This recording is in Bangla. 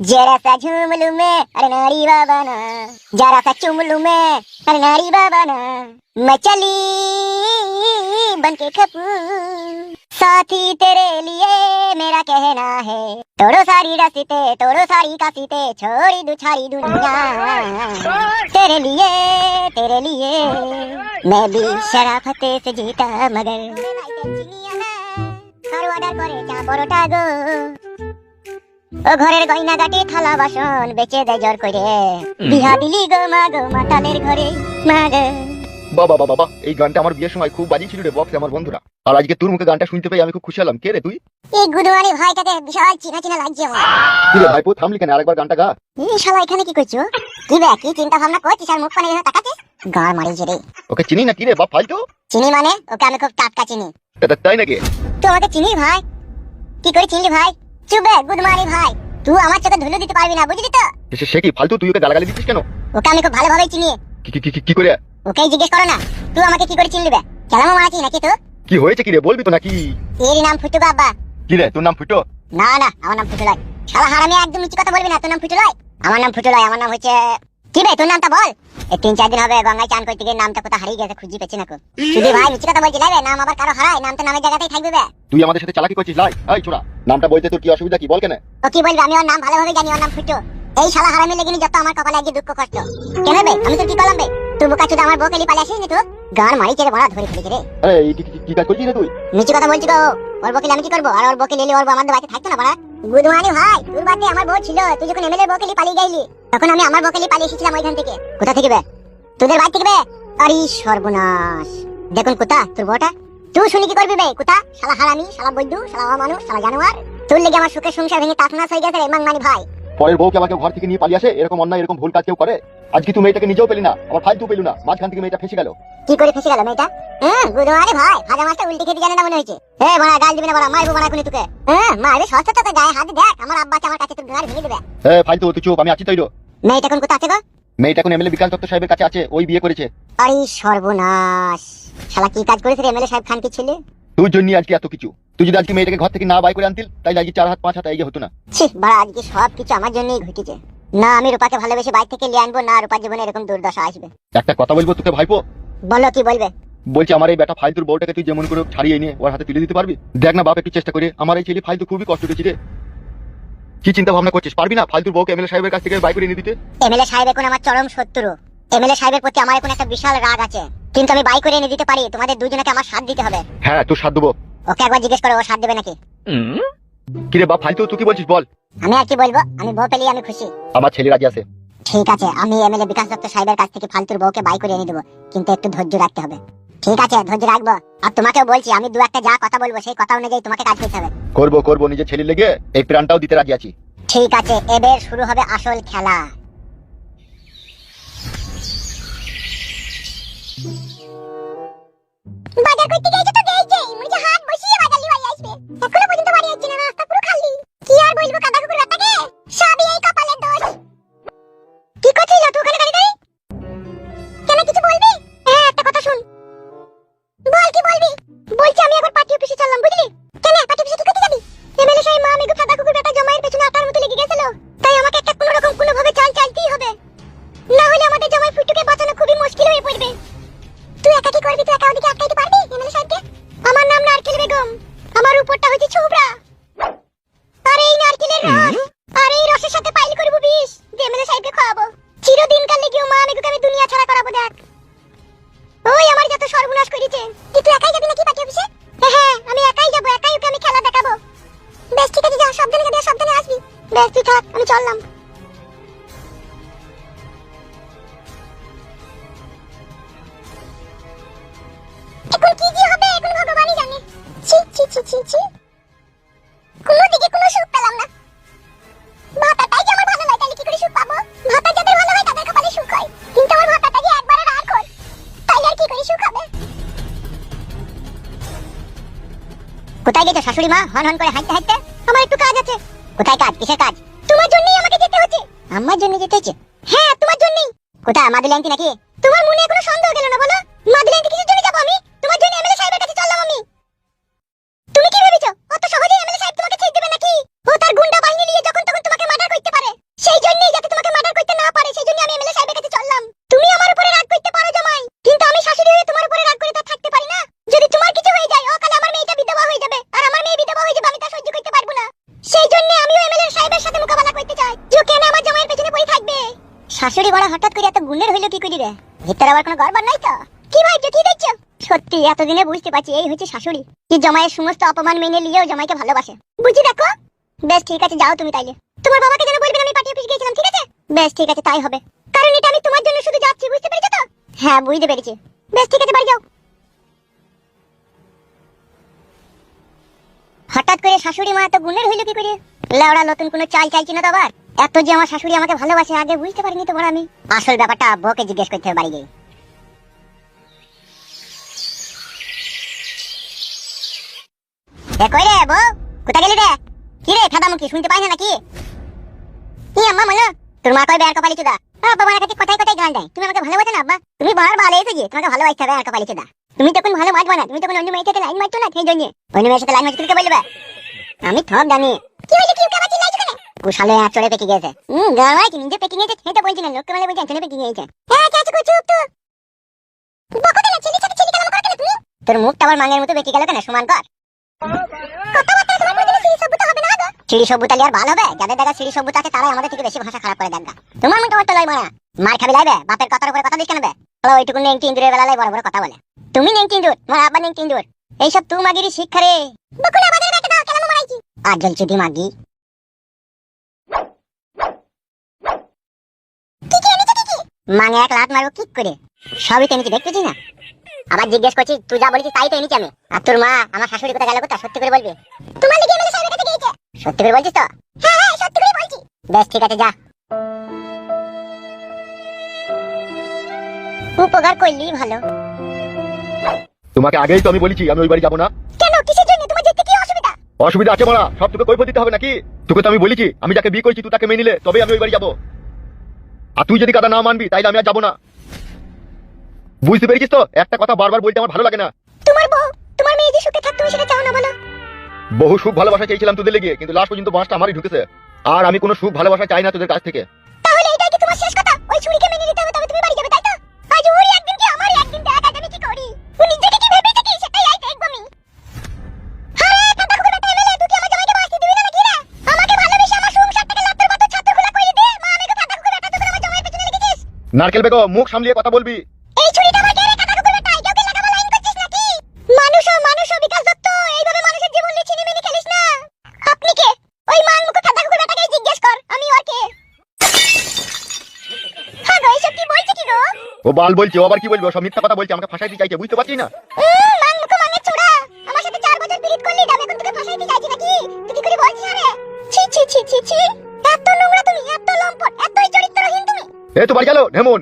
जरा सा झूम लूँ मैं, अरे नारी बाबा ना। जरा सा चूम लूँ मैं, अरे नारी बाबा ना। मैं चली बन के कपूर साथी तेरे लिए मेरा कहना है, तोड़ो सारी रसीते, तोड़ो सारी कासीते छोड़ी दो सारी दुनिया। तेरे लिए तेरे लिए, मैं भी शराफते से जीता, मगर। ও ঘরের গয়না গাটি থালা বাসন বেচে দেয় জোর করে। বিহা দিলি গো মা গো মাতালের ঘরে মা গো। বাবা বাবা বাবা এই গানটা আমার বিয়ের সময় খুব বাজিয়েছিল রে বক্সে আমার বন্ধুরা। আর আজকে তোর মুখে গানটা শুনতে পেয়ে আমি খুব খুশি হলাম। কে রে তুই? এই গুদুয়ানি ভাইটাকে বিশাল চিনা চিনা লাগছে আমার। রে ভাইপো থামলি কেন? আরেকবার গানটা গা। এই শালা এখানে কি করছ? কি বে কি চিন্তা ভাবনা করছিস? আর মুখ পানে তাকাচ্ছিস গার মারিছে রে। ওকে চিনি না কি রে বাপ ফালতু? চিনি মানে? ওকে আমি খুব টাটকা চিনি। তা- তা- তাই নাকি? তুই আমাকে চিনি ভাই? কি করে চিনলি ভাই? চুবে গুদমানি ভাই। তুই আমার চোখে ধুলো দিতে পারবি না বুঝলি তো? সে- কি ফালতু? তুই ওকে গালাগালি দিচ্ছিস কেন? ওকে আমি খুব ভালোভাবে চিনি। কি কি- কি করে? ওকে জিজ্ঞেস করো না তুই আমাকে কি করে চিনলিবে? কেলামো নাকি তো কি হয়েছে কি রে বলবি তো নাকি? এর নাম ফুটু বাবা। কি রে তোর নাম ফুটো? না না আমার নাম ফুটু লয় শালা হারামি একদম মিছি কথা বলবি না তোর নাম ফুটু লয় আমার নাম ফুটু লয় আমার নাম হচ্ছে কি বে তোর নামটা বল। এই তিন চার দিন হবে গঙ্গায় চান করতে গিয়ে নামটা কোথাও হারিয়ে গেছে খুঁজি পেছি না কো ভাই মিছি কথা বলছি লাইবে নাম আবার কারও হারায় নাম তো নামের জায়গাতেই থাকবে বে। তুই আমাদের সাথে চালাকি করছিস লাই এই ছোড়া নামটা বলতে তোর কি অসুবিধা কি বল কেন। ও কি বলবি আমি ওর নাম ভালোভাবে জানি ওর নাম ফুটু। এই শালা হারামি লেগেনি যত আমার কপালে আজকে দুঃখ কষ্ট। কেন বে আমি তোর কি করলাম বে? তুই বোকা চুদা আমার পালে আসিস নি তুই গান মারি চেরে বড়া ধরে ফেলেছে রে। আরে এই কি- কাজ করছিস রে তুই? মিছি কথা বলছি গো ওর বকিল আমি কি করব? আর ওর বকিল এলি ওর বাড়িতে থাকতো না বড়া? গুদমানি ভাই তোর বাড়িতে আমার বউ ছিল তুই যখন এমএলএ বকিলি পালিয়ে গেলি। তখন আমি আমার বকেলি পালিয়ে এসেছিলাম ওইখান থেকে। কোথা থেকে বে? তোদের বাড়ি থেকে বে? আরে সর্বনাশ। দেখুন কোথা তোর বউটা। তুই শুনি কি করবি বে কোথা শালা হারামি, শালা বৈদ্য, শালা মানুষ শালা জানোয়ার। তোর লেগে আমার সুখের সংসার ভেঙে তাতনাস হয়ে গেছে রে, মাংমানি ভাই। পরের বউকে আমাকে ঘর থেকে নিয়ে পালিয়ে আসে এরকম অন্যায় এরকম ভুল কাজ কেউ করে? আজকে তুই মেয়েটাকে নিজেও পেলি না আমার ফালতু পেলু না মাঝখান থেকে মেয়েটা ফেসে গেল। কি করে ফেসে গেল মেয়েটা? হ্যাঁ ভাই ভাজা মাছটা উল্টে খেতে জানে না মনে হয়েছে। বড়া গাল দিবি না বড়া মারবো বড়া কোনি তোকে। হ্যাঁ মারবে সস্তা তোকে গায়ে হাত দেখ আমার আব্বা আমার কাছে তোর গাড়ি ভেঙে দেবে। ফালতু তুই চুপ আমি আছি তৈরি মেয়েটা এখন কোথা আছে গো? মেয়েটা এখন এমএলএ বিকাশ দত্ত সাহেবের কাছে আছে ওই বিয়ে করেছে। আরে সর্বনাশ। শালা কি কাজ করেছে এমএলএ সাহেব খান কি ছেলে? তোর জন্য আজকে এত কিছু। তুই যদি আজকে মেয়েটাকে ঘর থেকে না বাই করে আনতিল তাই আজকে চার হাত পাঁচ হাত এগিয়ে হতো না। ছি বাড়া আজকে সব কিছু আমার জন্যই ঘটেছে। না আমি রূপাকে ভালোবেসে বাইরে থেকে নিয়ে আনব না রূপার জীবনে এরকম দুর্দশা আসবে। একটা কথা বলব তোকে ভাইপো? বলো কি বলবে? বলছি আমার এই বেটা ফালতুর বউটাকে তুই যেমন করে ছাড়িয়ে নিয়ে ওর হাতে তুলে দিতে পারবি? দেখ না বাপ একটু চেষ্টা করে। আমার এই ছেলে ফালতু খুবই কষ্ট দিয়েছি রে। কি চিন্তা ভাবনা করছিস? পারবি না ফালতুর বউকে এমএলএ সাহেবের কাছ থেকে বাই করে নিয়ে দিতে? এমএলএ সাহেব এখন আমার চরম শত্রু। এমএলএ সাহেবের প্রতি আমার এখন একটা বিশাল রাগ আছে। কিন্তু আমি বাই করে এনে দিতে পারি তোমাদের দুজনকে আমার সাথ দিতে হবে। হ্যাঁ তোর সাথ দেবো। ওকে একবার জিজ্ঞেস করো ও সাথ দেবে নাকি? কিরে বাপ ফালতু তুই কি বলছিস বল? আমি আর কি বলব? আমি বউ পেলে আমি খুশি। আমার ছেলে রাজি আছে। ঠিক আছে আমি এমএলএ বিকাশ দত্ত সাহেবের কাছ থেকে ফালতুর বউকে বাই করে এনে দেবো কিন্তু একটু ধৈর্য রাখতে হবে। ঠিক আছে ধৈর্য রাখব। আর তোমাকেও বলছি আমি দু একটা যা কথা বলব সেই কথা অনুযায়ী তোমাকে কাজ করতে হবে। করব করব নিজের ছেলে লেগে এই প্রাণটাও দিতে রাজি আছি। ঠিক আছে এবার শুরু হবে আসল খেলা। বাজার করতে গেছে তো এখনও পর্যন্ত বাড়ি আসছে না। চললাম। কি করে কোথায় গেছো শাশুড়ি মা? হন হন করে হাঁটতে হাঁটতে। আমার একটু কাজ আছে। কোথায় কাজ? কিসের কাজ? আমার জন্য যেতে হচ্ছে হ্যাঁ তোমার জন্যই। কোথায় মাদুল্যান্তি নাকি? তোমার মনে কোনো সন্দেহ গেল না বলো? মাদুল্যান্তি কিসের জন্য যাব আমি? তোমার জন্য ভিতরে আবার কোনো গড়বড় নাই তো? কি ভাবছ, কি দেখছ? সত্যি, এতদিনে বুঝতে পারছি এই হচ্ছে শাশুড়ি কি জামাইয়ের সমস্ত অপমান মেনে নিয়েও জামাইকে ভালোবাসে। বুঝি দেখো? বেশ, ঠিক আছে, যাও তুমি তাইলে। তোমার বাবাকে যেন বলবেন আমি পার্টি অফিস গিয়েছিলাম, ঠিক আছে? বেশ, ঠিক আছে, তাই হবে। কারণ এটা আমি তোমার জন্য শুধু যাচ্ছি, বুঝতে পেরেছ তো? হ্যাঁ বুঝতে পেরেছি। বেশ, ঠিক আছে, বাড়ি যাও। হঠাৎ করে শাশুড়ি মা এত গুণের হইল কি করে? লেওড়া নতুন কোনো চাল চাইছি না তো আবার? এত যে আমার শাশুড়ি আমাকে ভালোবাসে, আগে বুঝতে পারিনি তোমার আমি। আসল ব্যাপারটা বউকে জিজ্ঞেস করতে হবে বাড়ি গিয়ে। কই রে বউ? কোথা গেলি রে? কি রে খাদা মুখি শুনতে পাই না নাকি? কি আম্মা বলো তোর মা কই বেয়ার কপালি চুদা। আব্বা আমার কাছে কথাই কথাই গান দেয়। তুমি আমাকে ভালোবাসো না, আব্বা। তুমি বার ভালো এসে যে তোমাকে ভালোবাসতে হবে আর কপালি চুদা। তুমি তখন ভালো মারবা না তুমি তখন অন্য মেয়ের সাথে লাইন মারছো না সেই জন্য। অন্য মেয়ের সাথে লাইন মারছো কে বলবে? আমি থক জানি। কি হইল, কি উকা বাজি লাইছো কেন? কুশালে আর চড়ে পেকে গেছে। হুম গাওয়াই কি নিজে পেকে গেছে সেটা বলছি না লোককে মানে বলছি চলে পেকে গেছে। হ্যাঁ চাচু কো তো বকো কেন ছেলে ছেলে কালাম করো কেন তুমি? তোর মুখটা আবার মাঙের মতো বেঁকে গেল কেন? সমান কর। সিঁড়ি সভ্যতা না আর ভালো হবে? যাদের দেখা সিঁড়ি সভ্যতা আছে তারাই আমাদের থেকে বেশি ভাষা খারাপ করে দেখা তোমার মতো তো লয় মারা মার খাবি লাইবে? বাপের কথার উপরে কথা দিস কেন বে? ওইটুকু নেংটি ইন্দুরের বেলা লাই বড় বড় কথা বলে। তুমি নেংটি ইন্দুর তোমার আব্বা নেংটি ইন্দুর এইসব তু মাগিরি শিক্ষা রে। বকুল আমাদের বেটা দাও কেন মারাইছি? আর জলছি দি মাগি। মাঙে এক লাত মারবো কিক করে? সবই তো এনেছি দেখতেছি না? আবার জিজ্ঞেস করছি তুই যা বলেছিস তাই তো এনেছি আমি। আর তোর মা আমার শাশুড়ি কোথায় গেল কোথা সত্যি করে বলবি? তোমার লিগে এমএলএ সাহেবের কাছে গিয়েছে সত্যি করে বলছিস তো? হ্যাঁ হ্যাঁ সত্যি করে বলছি। বেশ ঠিক আছে যা। উপকার করলি ভালো। তোমাকে আগেই তো আমি বলেছি আমি ওই বাড়ি যাব না। কেন? কিসের জন্য? তোমার যেতে কি অসুবিধা? অসুবিধা আছে মারা সব তোকে কৈফত দিতে হবে নাকি? তোকে তো আমি বলেছি আমি যাকে বিয়ে করেছি তুই তাকে মেনে নিলে তবে আমি ওই বাড়ি যাব। আর তুই যদি কথা না মানবি তাইলে আমি আর যাব না। বুঝতে পেরেছিস তো? একটা কথা বারবার বলতে আমার ভালো লাগে না। তোমার বউ তোমার মেয়ে যে সুখে থাকতে তুমি সেটা চাও না বলো। বহু সুখ ভালোবাসা চেয়েছিলাম তোদের লেগে কিন্তু লাস্ট পর্যন্ত বাঁশটা আমারই ঢুকেছে। আর আমি কোনো সুখ ভালোবাসা চাই না তোদের কাছ থেকে। তাহলে এটাই কি তোমার শেষ কথা? ওই ছুরিকে মেনে নিতে হবে তবে তুমি বাড়ি যাবে। নারকেল বেগো মুখ সামলিয়ে কথা বলবি। এই ছুরিটা আমার কেড়ে কাদা কুকুর বেটা কেউ কে লাগাবো লাইন করছিস নাকি? মানুষ ও মানুষ ও বিকাশ দত্ত এইভাবে মানুষের জীবন নিয়ে ছিনিমিনি খেলিস না। আপনি কে? ওই মান মুখ কাদা কুকুর বেটাকে জিজ্ঞেস কর আমি ওর কে? হ্যাঁ গো এইসব কি বলছে কি গো? ও বাল বলছে ও আবার কি বলবে? সব মিথ্যা কথা বলছে আমাকে ফাঁসাইতে চাইছে বুঝতে পারছিস না? মান মুখ মাঙের ছোড়া আমার সাথে চার বছর পিরিত করলি আমি এখন তোকে ফাঁসাইতে চাইছি নাকি? তুই কি করে বলছিস আরে? ছি ছি ছি ছি ছি। এ তো বাড়ি গেল ঢেমন